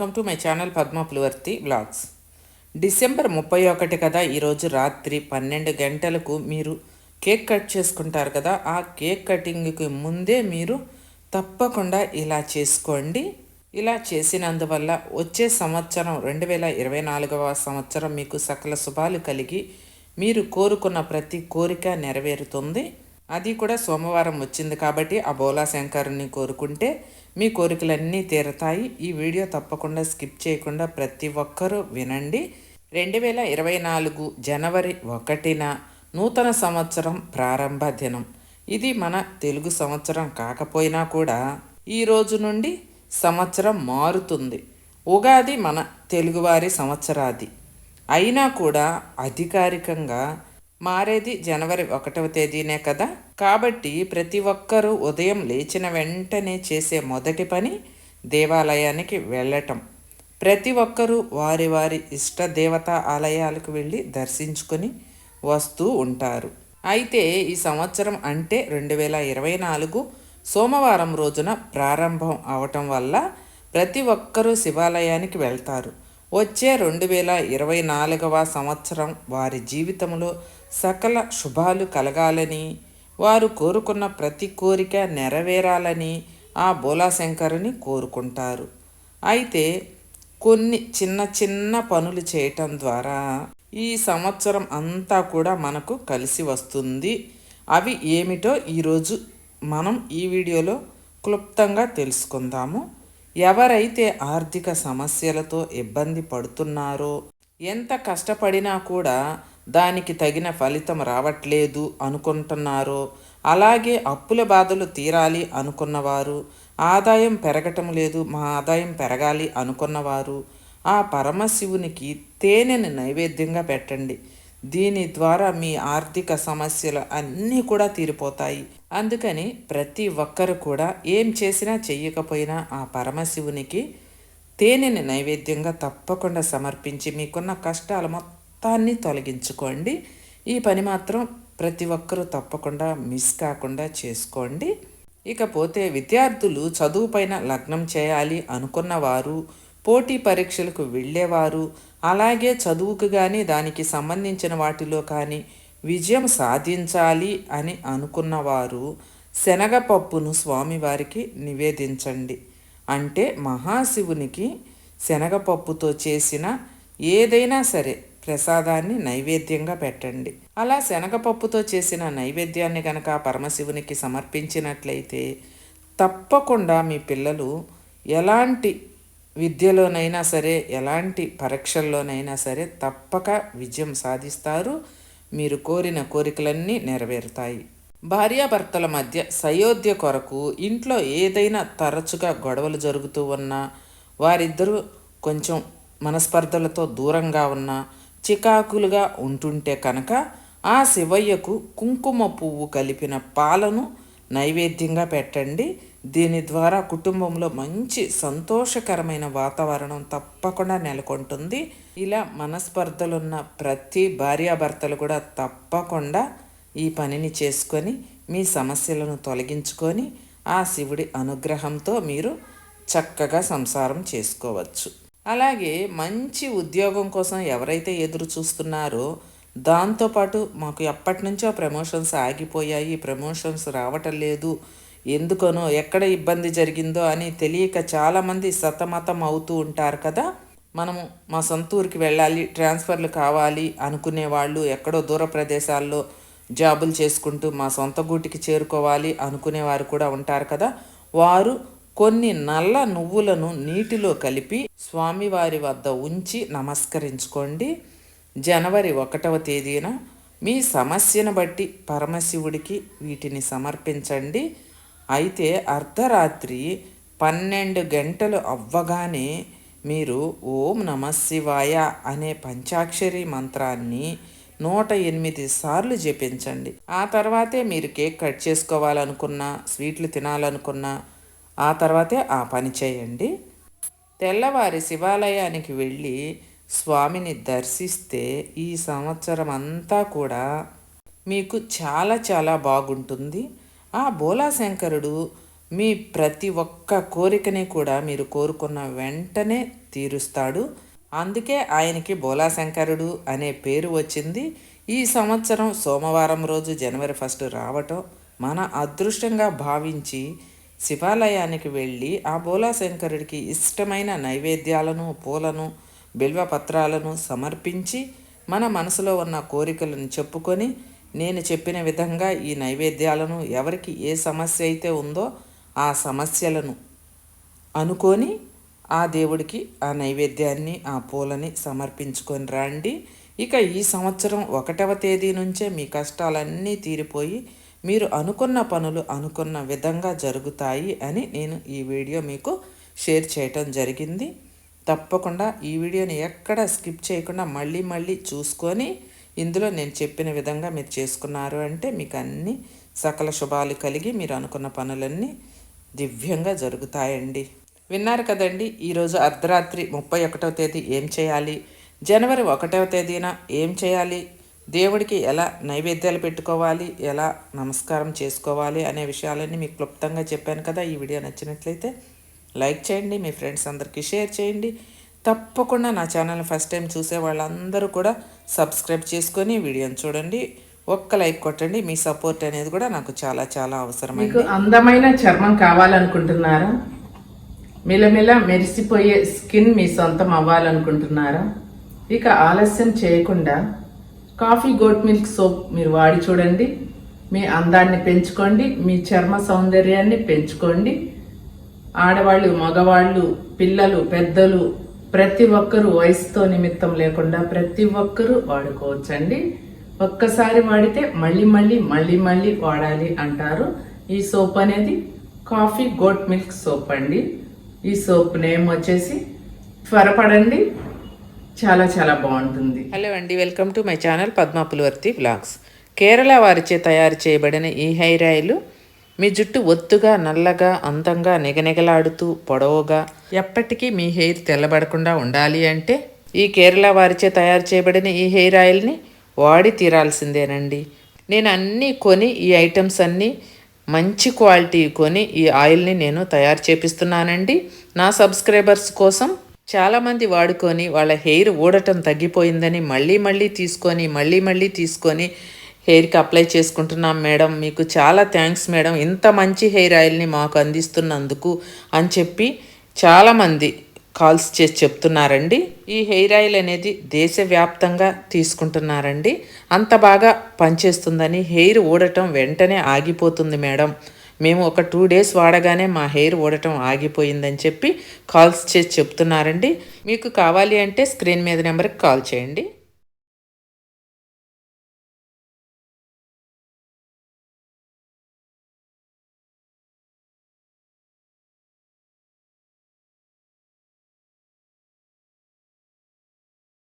Welcome to my channel Padma Pulivarthi blogs December ముప్పై ఒకటి కదా ఈరోజు రాత్రి పన్నెండు గంటలకు మీరు కేక్ కట్ చేసుకుంటారు కదా ఆ కేక్ కటింగ్కి ముందే మీరు తప్పకుండా ఇలా చేసుకోండి. ఇలా చేసినందువల్ల వచ్చే సంవత్సరం రెండు వేల ఇరవై నాలుగవ సంవత్సరం మీకు సకల శుభాలు కలిగి మీరు కోరుకున్న ప్రతి కోరిక నెరవేరుతుంది. అది కూడా సోమవారం వచ్చింది కాబట్టి ఆ బోలా శంకరుని కోరుకుంటే మీ కోరికలన్నీ తీరతాయి. ఈ వీడియో తప్పకుండా స్కిప్ చేయకుండా ప్రతి ఒక్కరూ వినండి. రెండు వేల ఇరవై నాలుగు జనవరి ఒకటిన నూతన సంవత్సరం ప్రారంభ దినం. ఇది మన తెలుగు సంవత్సరం కాకపోయినా కూడా ఈ రోజు నుండి సంవత్సరం మారుతుంది. ఉగాది మన తెలుగువారి సంవత్సరాది. అయినా కూడా అధికారికంగా మారేది జనవరి ఒకటవ తేదీనే కదా? కాబట్టి ప్రతి ఒక్కరూ ఉదయం లేచిన వెంటనే చేసే మొదటి పని దేవాలయానికి వెళ్ళటం. ప్రతి ఒక్కరూ వారి వారి ఇష్ట దేవతా ఆలయాలకు వెళ్ళి దర్శించుకొని వస్తూ ఉంటారు. అయితే ఈ సంవత్సరం అంటే రెండు వేల ఇరవై నాలుగు సోమవారం రోజున ప్రారంభం అవటం వల్ల ప్రతి ఒక్కరూ శివాలయానికి వెళ్తారు. వచ్చే రెండు వేల ఇరవై నాలుగవ సంవత్సరం వారి జీవితంలో సకల శుభాలు కలగాలని వారు కోరుకున్న ప్రతి కోరిక నెరవేరాలని ఆ బోలాశంకరుని కోరుకుంటారు. అయితే కొన్ని చిన్న చిన్న పనులు చేయటం ద్వారా ఈ సంవత్సరం అంతా కూడా మనకు కలిసి వస్తుంది. అవి ఏమిటో ఈరోజు మనం ఈ వీడియోలో క్లుప్తంగా తెలుసుకుందాము. ఎవరైతే ఆర్థిక సమస్యలతో ఇబ్బంది పడుతున్నారో ఎంత కష్టపడినా కూడా దానికి తగిన ఫలితం రావట్లేదు అనుకుంటున్నారో. అలాగే అప్పుల బాధలు తీరాలి అనుకున్నవారు ఆదాయం పెరగటం లేదు మా ఆదాయం పెరగాలి అనుకున్నవారు ఆ పరమశివునికి తేనెను నైవేద్యంగా పెట్టండి. దీని ద్వారా మీ ఆర్థిక సమస్యలు అన్నీ కూడా తీరిపోతాయి. అందుకని ప్రతి ఒక్కరు కూడా ఏం చేసినా చెయ్యకపోయినా ఆ పరమశివునికి తేనెని నైవేద్యంగా తప్పకుండా సమర్పించి మీకున్న కష్టాలు మొత్తం మొత్తాన్ని తొలగించుకోండి. ఈ పని మాత్రం ప్రతి ఒక్కరూ తప్పకుండా మిస్ కాకుండా చేసుకోండి. ఇకపోతే విద్యార్థులు చదువుపైన లగ్నం చేయాలి అనుకున్నవారు పోటీ పరీక్షలకు వెళ్ళేవారు అలాగే చదువుకు కానీ దానికి సంబంధించిన వాటిలో కానీ విజయం సాధించాలి అని అనుకున్నవారు శనగపప్పును స్వామివారికి నివేదించండి. అంటే మహాశివునికి శనగపప్పుతో చేసిన ఏదైనా సరే ప్రసాదాన్ని నైవేద్యంగా పెట్టండి. అలా శనగపప్పుతో చేసిన నైవేద్యాన్ని కనుక పరమశివునికి సమర్పించినట్లయితే తప్పకుండా మీ పిల్లలు ఎలాంటి విద్యలోనైనా సరే ఎలాంటి పరీక్షల్లోనైనా సరే తప్పక విజయం సాధిస్తారు. మీరు కోరిన కోరికలన్నీ నెరవేరుతాయి. భార్యాభర్తల మధ్య సయోధ్య కొరకు ఇంట్లో ఏదైనా తరచుగా గొడవలు జరుగుతూ ఉన్నా వారిద్దరూ కొంచెం మనస్పర్ధలతో దూరంగా ఉన్నా చికాకులుగా ఉంటుంటే కనుక ఆ శివయ్యకు కుంకుమ పువ్వు కలిపిన పాలను నైవేద్యంగా పెట్టండి. దీని ద్వారా కుటుంబంలో మంచి సంతోషకరమైన వాతావరణం తప్పకుండా నెలకొంటుంది. ఇలా మనస్పర్ధలున్న ప్రతి భార్యాభర్తలు కూడా తప్పకుండా ఈ పనిని చేసుకొని మీ సమస్యలను తొలగించుకొని ఆ శివుడి అనుగ్రహంతో మీరు చక్కగా సంసారం చేసుకోవచ్చు. అలాగే మంచి ఉద్యోగం కోసం ఎవరైతే ఎదురు చూస్తున్నారో దాంతోపాటు మాకు ఎప్పటి నుంచో ప్రమోషన్స్ ఆగిపోయాయి ప్రమోషన్స్ రావటం లేదు. ఎందుకనో ఎక్కడ ఇబ్బంది జరిగిందో అని తెలియక చాలామంది సతమతం అవుతూ ఉంటారు కదా. మనము మా సొంత ఊరికి వెళ్ళాలి ట్రాన్స్ఫర్లు కావాలి అనుకునే వాళ్ళు ఎక్కడో దూర ప్రదేశాల్లో జాబులు చేసుకుంటూ మా సొంత గూటికి చేరుకోవాలి అనుకునేవారు కూడా ఉంటారు కదా. వారు కొన్ని నల్ల నువ్వులను నీటిలో కలిపి స్వామివారి వద్ద ఉంచి నమస్కరించుకోండి. జనవరి ఒకటవ తేదీన మీ సమస్యను బట్టి పరమశివుడికి వీటిని సమర్పించండి. అయితే అర్ధరాత్రి పన్నెండు గంటలు అవ్వగానే మీరు ఓం నమ శివాయ అనే పంచాక్షరి మంత్రాన్ని నూట ఎనిమిది సార్లు జపించండి. ఆ తర్వాతే మీరు కేక్ కట్ చేసుకోవాలనుకున్నా స్వీట్లు తినాలనుకున్నా ఆ తర్వాతే ఆ పని చేయండి. తెల్లవారి శివాలయానికి వెళ్ళి స్వామిని దర్శిస్తే ఈ సంవత్సరం అంతా కూడా మీకు చాలా చాలా బాగుంటుంది. ఆ బోలాశంకరుడు మీ ప్రతి ఒక్క కోరికని కూడా మీరు కోరుకున్న వెంటనే తీరుస్తాడు. అందుకే ఆయనకి బోలాశంకరుడు అనే పేరు వచ్చింది. ఈ సంవత్సరం సోమవారం రోజు జనవరి ఫస్ట్ రావటం మన అదృష్టంగా భావించి శివాలయానికి వెళ్ళి ఆ బోలాశంకరుడికి ఇష్టమైన నైవేద్యాలను పూలను బిల్వపత్రాలను సమర్పించి మన మనసులో ఉన్న కోరికలను చెప్పుకొని నేను చెప్పిన విధంగా ఈ నైవేద్యాలను ఎవరికి ఏ సమస్య అయితే ఉందో ఆ సమస్యలను అనుకొని ఆ దేవుడికి ఆ నైవేద్యాన్ని ఆ పూలని సమర్పించుకొని రండి. ఇక ఈ సంవత్సరం ఒకటవ తేదీ నుంచే మీ కష్టాలన్నీ తీరిపోయి మీరు అనుకున్న పనులు అనుకున్న విధంగా జరుగుతాయి అని నేను ఈ వీడియో మీకు షేర్ చేయటం జరిగింది. తప్పకుండా ఈ వీడియోని ఎక్కడ స్కిప్ చేయకుండా మళ్ళీ మళ్ళీ చూసుకొని ఇందులో నేను చెప్పిన విధంగా మీరు చేసుకున్నారు అంటే మీకు అన్ని సకల శుభాలు కలిగి మీరు అనుకున్న పనులన్నీ దివ్యంగా జరుగుతాయండి. విన్నారు కదండి ఈరోజు అర్ధరాత్రి ముప్పై ఒకటవ తేదీ ఏం చేయాలి? జనవరి ఒకటవ తేదీన ఏం చేయాలి? దేవుడికి ఎలా నైవేద్యాలు పెట్టుకోవాలి ఎలా నమస్కారం చేసుకోవాలి అనే విషయాలన్నీ మీకు క్లుప్తంగా చెప్పాను కదా. ఈ వీడియో నచ్చినట్లయితే లైక్ చేయండి మీ ఫ్రెండ్స్ అందరికీ షేర్ చేయండి. తప్పకుండా నా ఛానల్ ఫస్ట్ టైం చూసే వాళ్ళందరూ కూడా సబ్స్క్రైబ్ చేసుకొని వీడియోని చూడండి. ఒక్క లైక్ కొట్టండి మీ సపోర్ట్ అనేది కూడా నాకు చాలా చాలా అవసరం మీకు అందమైన చర్మం కావాలనుకుంటున్నారా? మిలమిల మెరిసిపోయే స్కిన్ మీ సొంతం అవ్వాలనుకుంటున్నారా? ఇక ఆలస్యం చేయకుండా కాఫీ గోట్ మిల్క్ సోప్ మీరు వాడి చూడండి. మీ అందాన్ని పెంచుకోండి మీ చర్మ సౌందర్యాన్ని పెంచుకోండి. ఆడవాళ్ళు మగవాళ్ళు పిల్లలు పెద్దలు ప్రతి ఒక్కరూ వయసుతో నిమిత్తం లేకుండా ప్రతి ఒక్కరూ వాడుకోవచ్చండి. ఒక్కసారి వాడితే మళ్ళీ మళ్ళీ మళ్ళీ మళ్ళీ వాడాలి అంటారు. ఈ సోప్ అనేది కాఫీ గోట్ మిల్క్ సోప్ అండి. ఈ సోప్ నేమ్ వచ్చేసి త్వరపడండి. చాలా చాలా బాగుంటుంది. హలో అండి welcome to my channel Padma Pulivarthi blogs Kerala వారిచే తయారు చేయబడిన ఈ హెయిర్ ఆయిల్ మీ జుట్టు ఒత్తుగా నల్లగా అందంగా నిగనిగలాడుతూ పొడవుగా ఎప్పటికీ మీ హెయిర్ తెల్లబడకుండా ఉండాలి అంటే ఈ కేరళ వారిచే తయారు చేయబడిన ఈ హెయిర్ ఆయిల్ని వాడి తీరాల్సిందేనండి. నేను అన్నీ కొని ఈ ఐటమ్స్ అన్నీ మంచి క్వాలిటీ కొని ఈ ఆయిల్ని నేను తయారు చేపిస్తున్నానండి. నా సబ్స్క్రైబర్స్ కోసం చాలామంది వాడుకొని వాళ్ళ హెయిర్ ఊడటం తగ్గిపోయిందని మళ్ళీ మళ్ళీ తీసుకొని మళ్ళీ మళ్ళీ తీసుకొని హెయిర్కి అప్లై చేసుకుంటున్నాం మేడం. మీకు చాలా థ్యాంక్స్ మేడం. ఇంత మంచి హెయిర్ ఆయిల్ని మాకు అందిస్తున్నందుకు అని చెప్పి చాలామంది కాల్స్ చేసి చెప్తున్నారండి. ఈ హెయిర్ ఆయిల్ అనేది దేశవ్యాప్తంగా తీసుకుంటున్నారండి. అంత బాగా పనిచేస్తుందని హెయిర్ ఊడటం వెంటనే ఆగిపోతుంది మేడం. మేము ఒక టూ డేస్ వాడగానే మా హెయిర్ ఊడటం ఆగిపోయిందని చెప్పి కాల్స్ చేసి చెప్తున్నారండి. మీకు కావాలి అంటే స్క్రీన్ మీద నెంబర్కి కాల్ చేయండి.